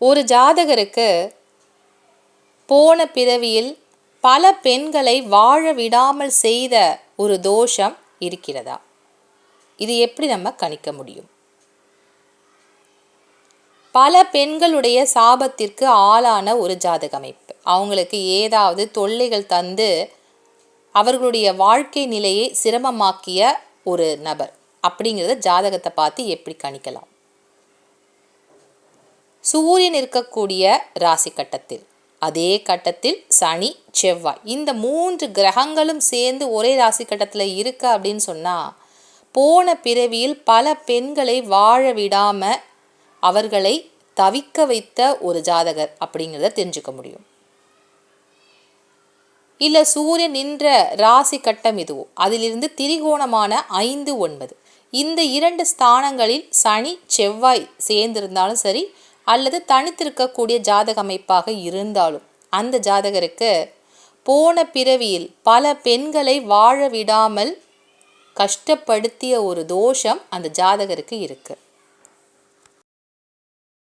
ஒரு ஜாதகருக்கு போன பிறவியில் பல பெண்களை வாழ விடாமல் செய்த ஒரு தோஷம் இருக்கிறதா? இது எப்படி நம்ம கணிக்க முடியும்? பல பெண்களுடைய சாபத்திற்கு ஆளான ஒரு ஜாதக அமைப்பு அவங்களுக்கு ஏதாவது தொல்லைகள் தந்து அவர்களுடைய வாழ்க்கை நிலையை சிரமமாக்கிய ஒரு நபர். அப்படிங்கிறத ஜாதகத்தை பார்த்து எப்படி கணிக்கலாம்? சூரியன் இருக்கக்கூடிய ராசி கட்டத்தில். அதே கட்டத்தில் சனி செவ்வாய். இந்த மூன்று கிரகங்களும் சேர்ந்து ஒரே ராசி கட்டத்தில் இருக்க அப்படின்னு சொன்னால் போன பிறவியில் பல பெண்களை வாழ விடாமல் அவர்களை தவிக்க வைத்த ஒரு ஜாதகர் அப்படிங்கிறத தெரிஞ்சுக்க முடியும். இல்லை சூரியன் நின்ற ராசி கட்டம் இதுவோ? அதிலிருந்து திரிகோணமான ஐந்து ஒன்பது. இந்த இரண்டு ஸ்தானங்களில் சனி செவ்வாய் சேர்ந்திருந்தாலும் சரி அல்லது தனித்திருக்கக்கூடிய ஜாதக அமைப்பாக இருந்தாலும் அந்த ஜாதகருக்கு போன பிறவியில் பல பெண்களை வாழ விடாமல் கஷ்டப்படுத்திய ஒரு தோஷம் அந்த ஜாதகருக்கு இருக்குது